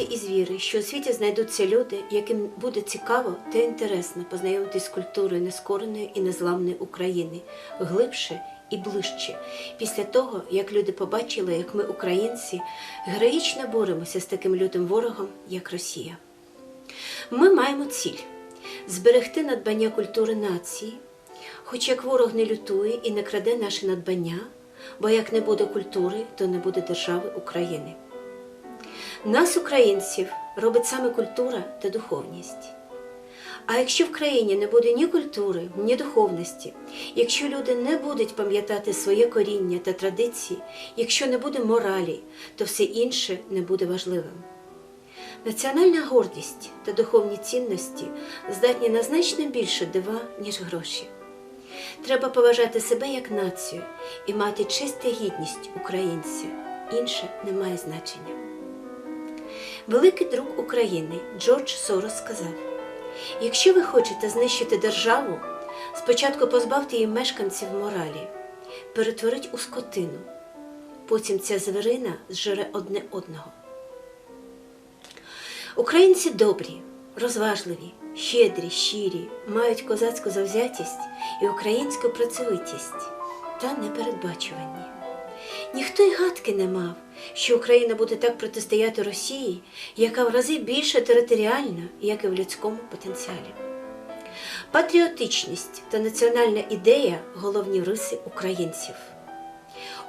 сподівався і з віри, що у світі знайдуться люди, яким буде цікаво та інтересно познайомитись з культурою нескореної і незламної України глибше і ближче, після того, як люди побачили, як ми, українці, героїчно боремося з таким лютим ворогом, як Росія. Ми маємо ціль зберегти надбання культури нації, хоч як ворог не лютує і не краде наше надбання, бо як не буде культури, то не буде держави України. Нас, українців, робить саме культура та духовність. А якщо в країні не буде ні культури, ні духовності, якщо люди не будуть пам'ятати своє коріння та традиції, якщо не буде моралі, то все інше не буде важливим. Національна гордість та духовні цінності здатні на значно більше дива, ніж гроші. Треба поважати себе як націю і мати честь та гідність українця. Інше не має значення. Великий друг України Джордж Сорос сказав: якщо ви хочете знищити державу, спочатку позбавте її мешканців моралі, перетворіть у скотину, потім ця звірина зжере одне одного. Українці добрі, розважливі, щедрі, щирі, мають козацьку завзятість і українську працьовитість та непередбачувані. Ніхто й гадки не мав, що Україна буде так протистояти Росії, яка в рази більше територіальна, як і в людському потенціалі. Патріотичність та національна ідея головні риси українців.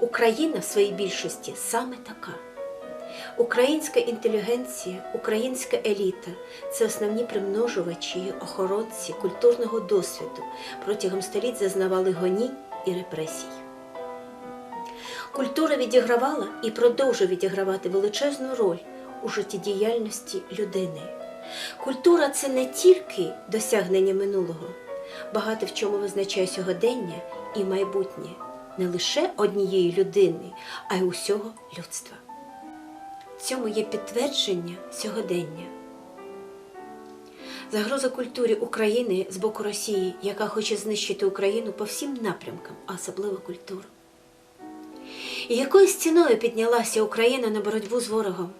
Україна в своїй більшості саме така. Українська інтелігенція, українська еліта це основні примножувачі й охоронці культурного досвіду протягом століть зазнавали гонінь і репресій. Культура відігравала і продовжує відігравати величезну роль у життєдіяльності людини. Культура це не тільки досягнення минулого, багато в чому визначає сьогодення і майбутнє не лише однієї людини, а й усього людства. Цьому є підтвердження сьогодення. Загроза культурі України з боку Росії, яка хоче знищити Україну по всім напрямкам, а особливо культуру. І якою ціною піднялася Україна на боротьбу з ворогом?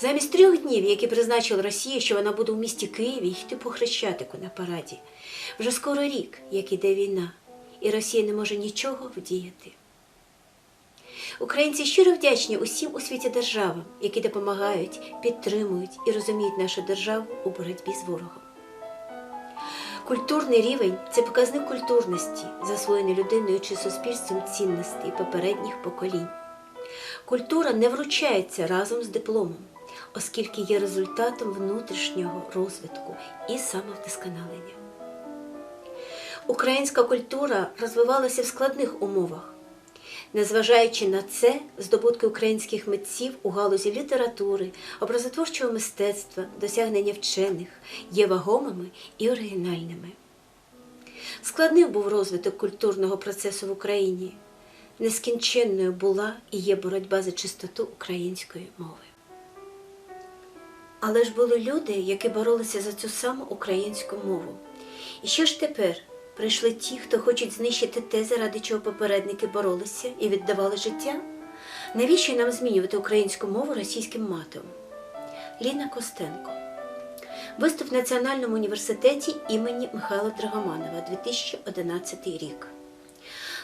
Замість трьох днів, які призначила Росія, що вона буде в місті Києві йти по Хрещатику на параді, вже скоро рік, як іде війна, і Росія не може нічого вдіяти. Українці щиро вдячні усім у світі державам, які допомагають, підтримують і розуміють нашу державу у боротьбі з ворогом. Культурний рівень це показник культурності, засвоєний людиною чи суспільством цінностей попередніх поколінь. Культура не вручається разом з дипломом, оскільки є результатом внутрішнього розвитку і самовдосконалення. Українська культура розвивалася в складних умовах. Незважаючи на це, здобутки українських митців у галузі літератури, образотворчого мистецтва, досягнення вчених є вагомими і оригінальними. Складним був розвиток культурного процесу в Україні. Нескінченною була і є боротьба за чистоту української мови. Але ж були люди, які боролися за цю саму українську мову. І що ж тепер? Прийшли ті, хто хочуть знищити те, заради чого попередники боролися і віддавали життя? Навіщо нам змінювати українську мову російським матом? Ліна Костенко. Виступ в Національному університеті імені Михайла Драгоманова 2011 рік.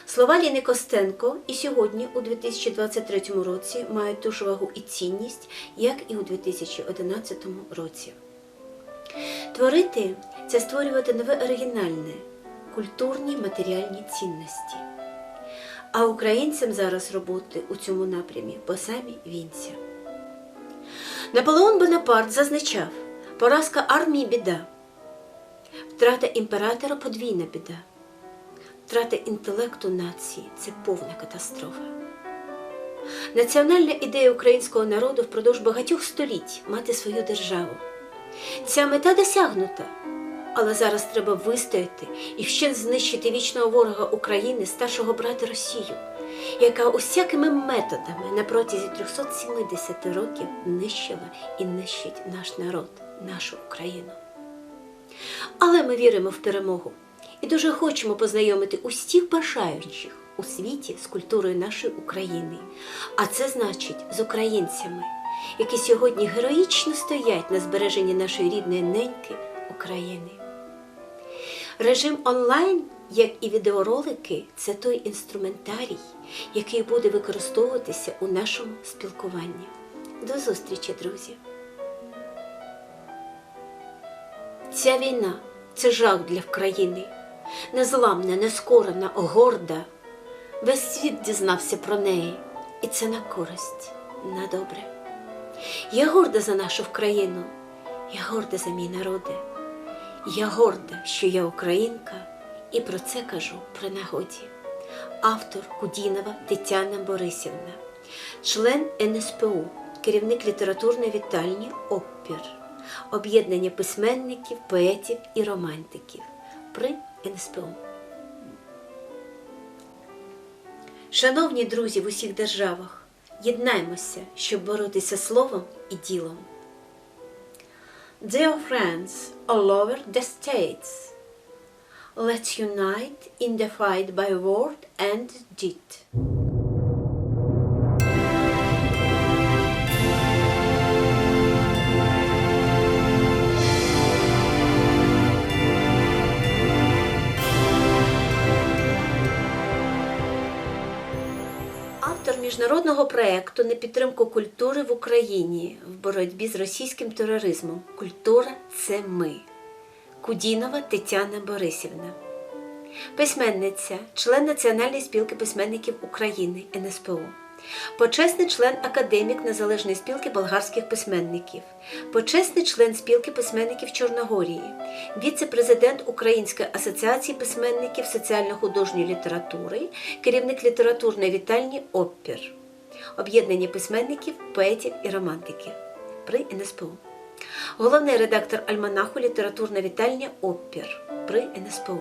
Слова Ліни Костенко і сьогодні, у 2023 році, мають ту ж вагу і цінність, як і у 2011 році. Творити це створювати нове оригінальне культурні матеріальні цінності. А українцям зараз роботи у цьому напрямі по самі вінця. Наполеон Бонапарт зазначав, поразка армії біда, втрата імператора подвійна біда, втрата інтелекту нації це повна катастрофа. Національна ідея українського народу впродовж багатьох століть мати свою державу. Ця мета досягнута. Але зараз треба вистояти і ще знищити вічного ворога України, старшого брата Росію, яка усякими методами на протязі 370 років нищила і нищить наш народ, нашу Україну. Але ми віримо в перемогу і дуже хочемо познайомити усіх бажаючих у світі з культурою нашої України. А це значить з українцями, які сьогодні героїчно стоять на збереженні нашої рідної неньки України. Режим онлайн, як і відеоролики, це той інструментарій, який буде використовуватися у нашому спілкуванні. До зустрічі, друзі! Ця війна це жах для країни, незламна, нескорена, горда. Весь світ дізнався про неї, і це на користь, на добре. Я горда за нашу країну, я горда за мій народи. Я горда, що я українка, і про це кажу при нагоді. Автор Кудінова Тетяна Борисівна, член НСПУ, керівник літературної вітальні Опір, об'єднання письменників, поетів і романтиків при НСПУ. Шановні друзі в усіх державах, єднаймося, щоб боротися словом і ділом. Dear friends all over the states, let's unite in the fight by word and deed. Міжнародного проєкту на підтримку культури в Україні в боротьбі з російським тероризмом. Культура це ми. Кудінова Тетяна Борисівна. Письменниця, член Національної спілки письменників України НСПУ. Почесний член академік Незалежної спілки болгарських письменників, почесний член спілки письменників Чорногорії, віце-президент Української асоціації письменників соціально-художньої літератури, керівник літературної вітальні Опір, об'єднання письменників, поетів і романтиків при НСПУ. Головний редактор альманаху Літературна вітальня Опір при НСПУ.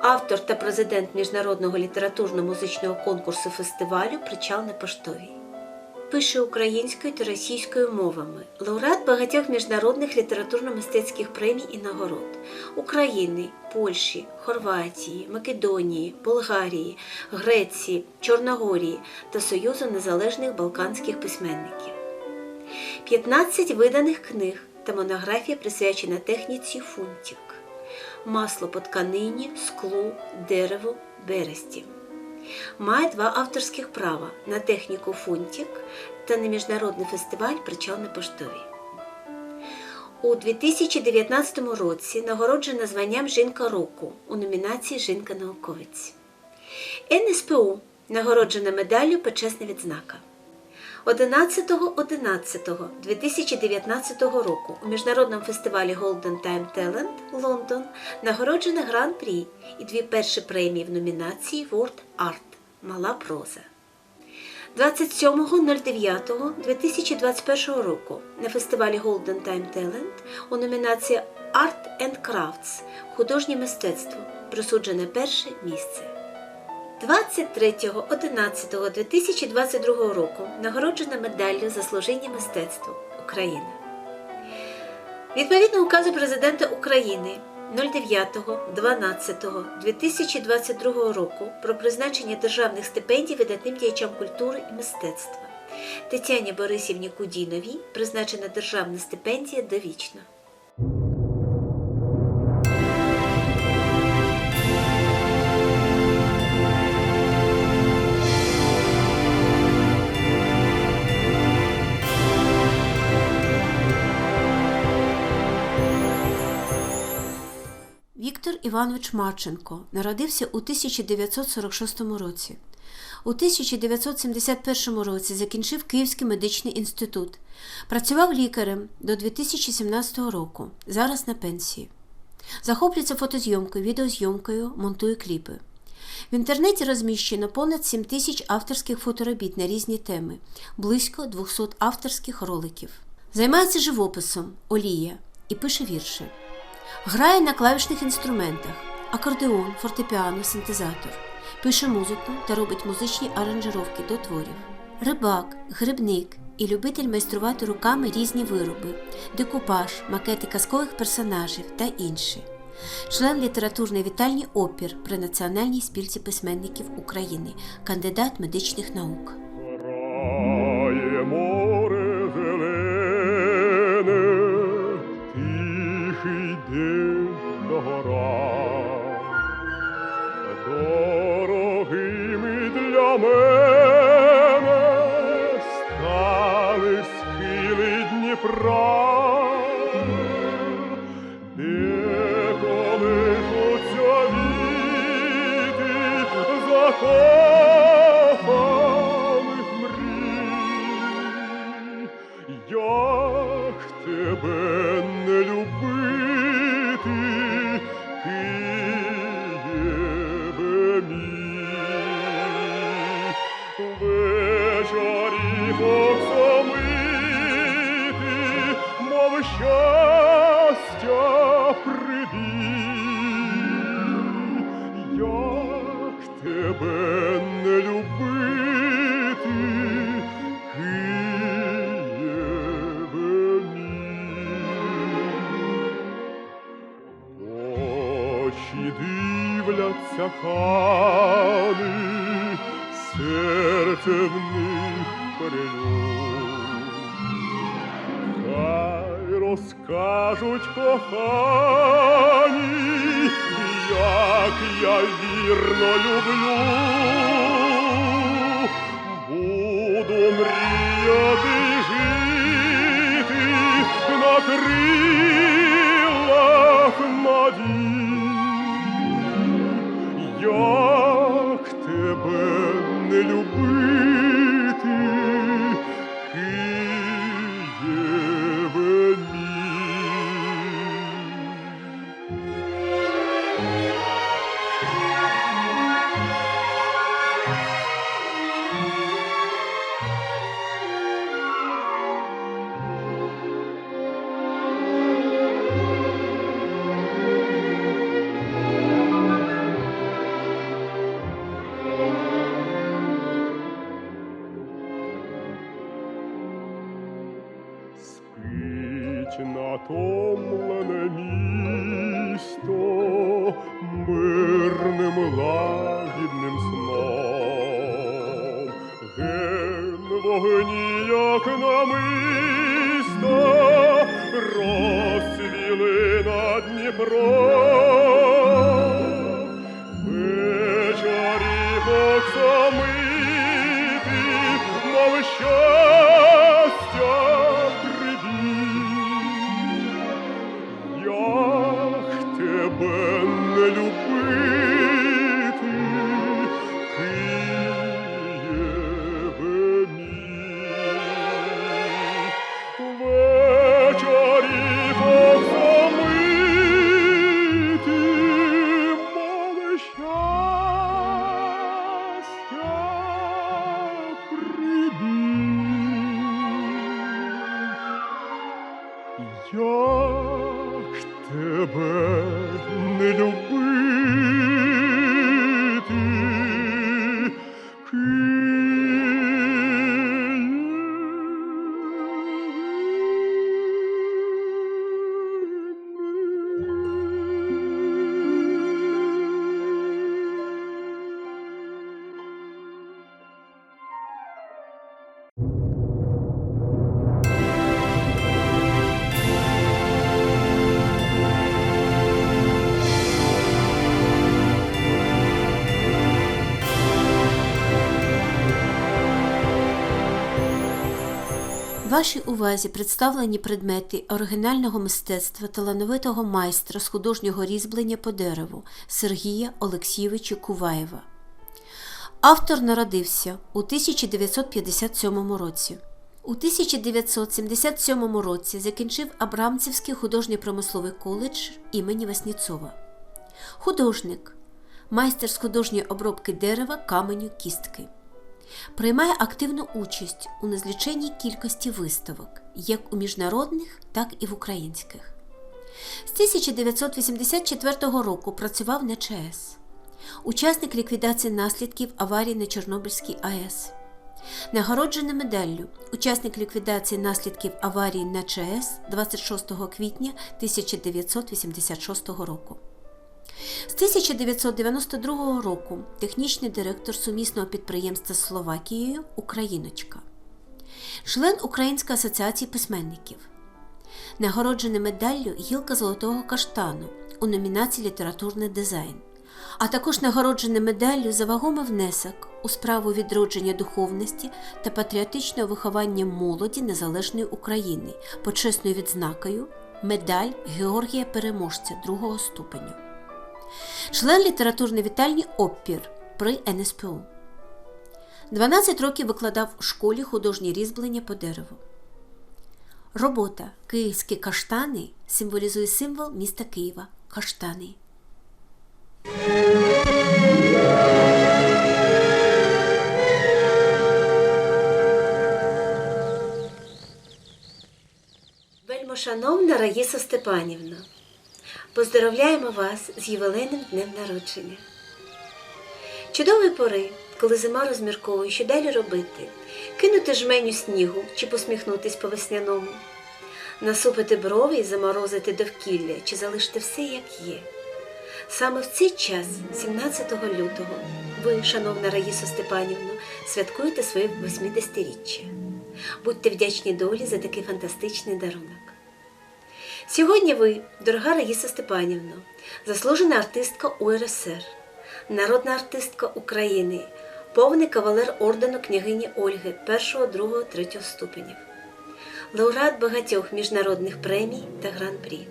Автор та президент міжнародного літературно-музичного конкурсу фестивалю Причал на поштовій. Пише українською та російською мовами, лауреат багатьох міжнародних літературно-мистецьких премій і нагород України, Польщі, Хорватії, Македонії, Болгарії, Греції, Чорногорії та Союзу Незалежних Балканських письменників. 15 виданих книг та монографія присвячена техніці фунтик, масло по тканині, склу, дереву, бересті. Має два авторських права на техніку фунтик та на міжнародний фестиваль Причал на поштовій. У 2019 році нагороджена званням Жінка року у номінації Жінка науковець. НСПУ нагороджена медаллю Почесна відзнака. 11.11.2019 року у міжнародному фестивалі Golden Time Talent Лондон нагороджена Гран-прі і дві перші премії в номінації World Art Мала проза. 27.09.2021 року на фестивалі Golden Time Talent у номінації Art and Crafts Художнє мистецтво присуджене перше місце. 23.11.2022 року нагороджена медаллю за служіння мистецтву Україна. Відповідно указу президента України 09.12.2022 року про призначення державних стипендій видатним діячам культури і мистецтва. Тетяні Борисівні Кудіновій призначена державна стипендія довічно. Іванович Марченко народився у 1946 році. У 1971 році закінчив Київський медичний інститут. Працював лікарем до 2017 року, зараз на пенсії. Захоплюється фотозйомкою, відеозйомкою, монтує кліпи. В інтернеті розміщено понад 7 тисяч авторських фоторобіт на різні теми, близько 200 авторських роликів. Займається живописом, олія і пише вірші. Грає на клавішних інструментах акордеон, фортепіано, синтезатор, пише музику та робить музичні аранжировки до творів. Рибак, грибник і любитель майструвати руками різні вироби, декупаж, макети казкових персонажів та інші. Член літературної вітальні опір при Національній спілці письменників України, кандидат медичних наук. Дивляться кани, серце в них перелюб. Хай розкажуть кохані, як я вірно люблю. Буду мріяти жити на крилах над Дніпром. Як тебе не любити, Вашій увазі представлені предмети оригінального мистецтва талановитого майстра з художнього різьблення по дереву Сергія Олексійовича Куваєва. Автор народився у 1957 році. У 1977 році закінчив Абрамцівський художньо-промисловий коледж імені Васніцова. Художник, майстер з художньої обробки дерева, каменю, кістки. Приймає активну участь у незліченій кількості виставок, як у міжнародних, так і в українських. З 1984 року працював на ЧАЕС, учасник ліквідації наслідків аварії на Чорнобильській АЕС, нагороджений медаллю, учасник ліквідації наслідків аварії на ЧАЕС 26 квітня 1986 року. З 1992 року технічний директор сумісного підприємства Словакією Україночка, член Української асоціації письменників, нагороджений медаллю Гілка Золотого Каштану у номінації Літературний дизайн, а також нагороджена медаллю за вагомий внесок у справу відродження духовності та патріотичного виховання молоді Незалежної України почесною відзнакою медаль Георгія Переможця другого ступеню. Член літературної вітальні Оппір при НСПУ. 12 років викладав у школі художнє різьблення по дереву. Робота Київські каштани символізує символ міста Києва каштани. Вельмошановна Раїса Степанівна, поздоровляємо вас з ювілейним днем народження. Чудової пори, коли зима розмірковує, що далі робити, кинути жменю снігу чи посміхнутись по весняному, насупити брови і заморозити довкілля чи залишити все, як є. Саме в цей час, 17 лютого, ви, шановна Раїса Степанівна, святкуєте своє 80-річчя. Будьте вдячні долі за такий фантастичний дарунок. Сьогодні ви, дорога Раїса Степанівна, заслужена артистка УРСР, народна артистка України, повний кавалер ордену княгині Ольги 1, 2, 3 ступенів, лауреат багатьох міжнародних премій та гран-прі.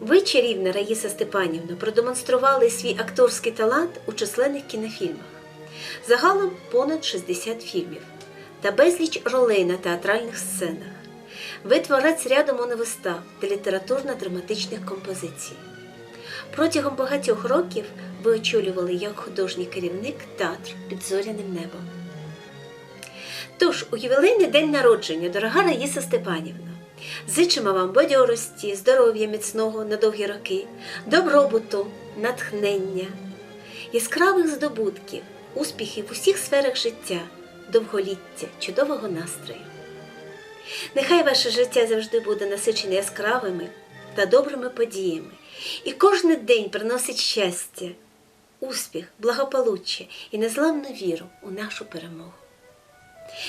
Ви, чарівна Раїса Степанівна, продемонстрували свій акторський талант у численних кінофільмах. Загалом понад 60 фільмів та безліч ролей на театральних сценах. Ви творець ряду моновистав та літературно-драматичних композицій. Протягом багатьох років ви очолювали як художній керівник театр під зоряним небом. Тож, у ювілейний день народження, дорога Раїса Степанівна, зичимо вам бадьорості, здоров'я міцного на довгі роки, добробуту, натхнення, яскравих здобутків, успіхів в усіх сферах життя, довголіття, чудового настрою. Нехай ваше життя завжди буде насичене яскравими та добрими подіями, і кожен день приносить щастя, успіх, благополуччя і незламну віру у нашу перемогу.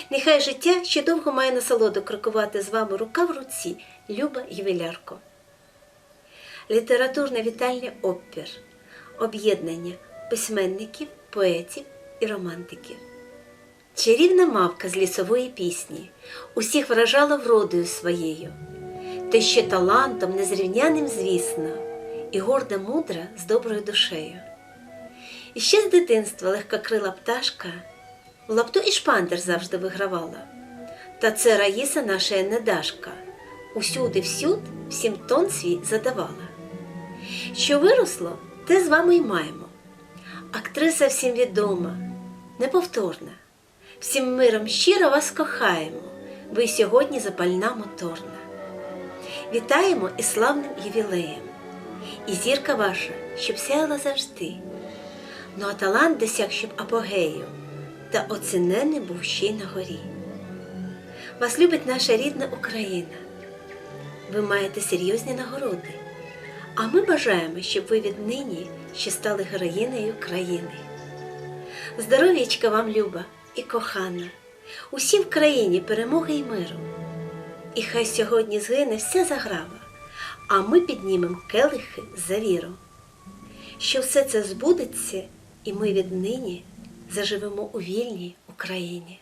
Нехай життя ще довго має насолоду крокувати з вами рука в руці, люба ювілярко. Літературна вітальня опір, об'єднання письменників, поетів і романтиків. Чарівна мавка з лісової пісні усіх вражала вродою своєю, та ще талантом незрівняним, звісно, і горда мудра з доброю душею. І ще з дитинства легкокрила пташка в лапту і шпандер завжди вигравала. Та це Раїса наша недашка, усюди всюд всім тон свій задавала. Що виросло, те з вами й маємо. Актриса всім відома, неповторна. Всім миром щиро вас кохаємо, ви сьогодні запальна моторна. Вітаємо із славним ювілеєм, і зірка ваша, щоб сяяла завжди. Ну а талант досяг, щоб апогею, та оцінений був ще й на горі. Вас любить наша рідна Україна. Ви маєте серйозні нагороди, а ми бажаємо, щоб ви віднині ще стали героїнею країни. Здоров'ячка вам, люба і кохана, усі в країні перемоги й миру. І хай сьогодні згине вся заграва, а ми піднімемо келихи за віру. Що все це збудеться, і ми віднині заживемо у вільній Україні.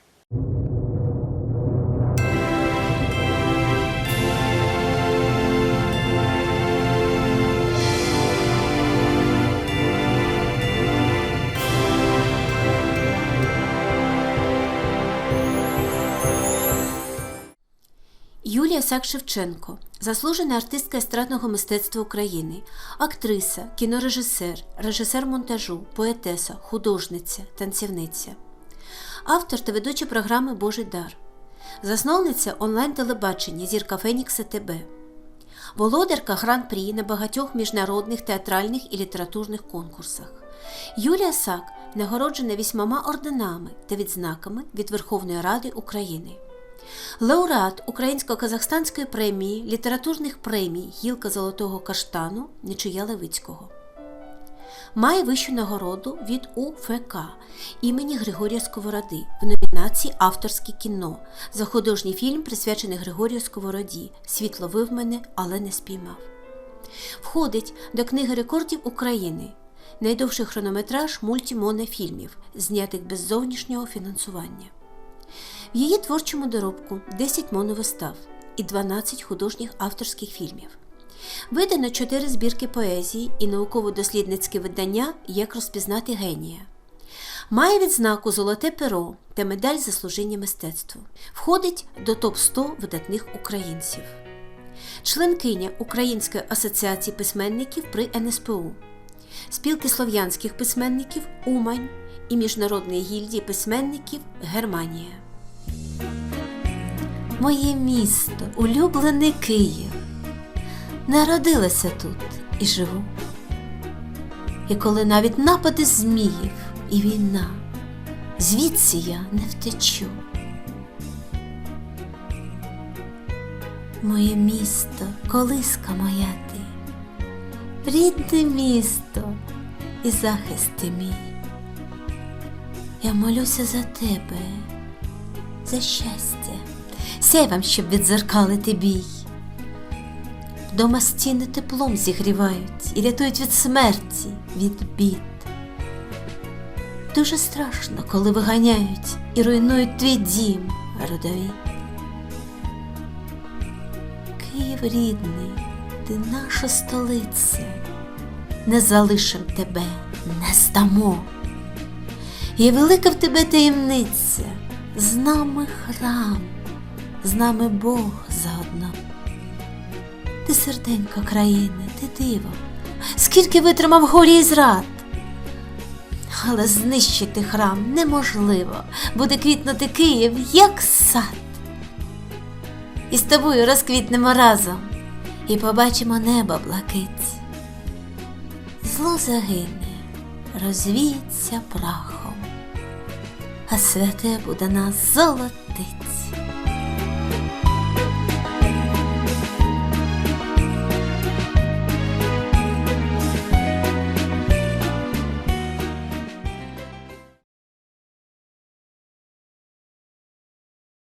Юлія Сак-Шевченко, заслужена артистка естрадного мистецтва України, актриса, кінорежисер, режисер монтажу, поетеса, художниця, танцівниця, автор та ведуча програми Божий дар, засновниця онлайн-телебачення Зірка Фенікса ТБ, володарка гран-прі на багатьох міжнародних театральних і літературних конкурсах. Юлія Сак нагороджена вісьмома орденами та відзнаками від Верховної Ради України. Лауреат Українсько-Казахстанської премії літературних премій Гілка Золотого Каштану Нечуя Левицького. Має вищу нагороду від УФК імені Григорія Сковороди в номінації Авторське кіно за художній фільм, присвячений Григорію Сковороді Світло вив мене, але не спіймав. Входить до книги рекордів України найдовший хронометраж мультімонофільмів, знятих без зовнішнього фінансування. В її творчому доробку 10 моновистав і 12 художніх авторських фільмів. Видано 4 збірки поезії і науково-дослідницьке видання Як розпізнати генія. Має відзнаку Золоте перо та медаль за служіння мистецтву. Входить до топ 100 видатних українців. Членкиня Української асоціації письменників при НСПУ, спілки слов'янських письменників Умань і Міжнародної гільдії письменників Германія. Моє місто, улюблений Київ. Народилася тут і живу. І коли навіть напади зміїв і війна, звідси я не втечу. Моє місто, колиска моя ти, рідне місто і захист ти мій. Я молюся за тебе, за щастя, сяй вам, щоб відзеркалити бій. Вдома стіни теплом зігрівають і рятують від смерті, від бід. Дуже страшно, коли виганяють і руйнують твій дім, родові. Київ рідний, ти наша столиця, не залишим тебе, не здамо. Є велика в тебе таємниця, з нами храм, з нами Бог заодно. Ти серденько країни, ти диво, скільки витримав горі зрад. Але знищити храм неможливо, буде квітнути Київ, як сад. І з тобою розквітнемо разом і побачимо небо блакить. Зло загине, розвіється прахом, а святе буде нас золотить.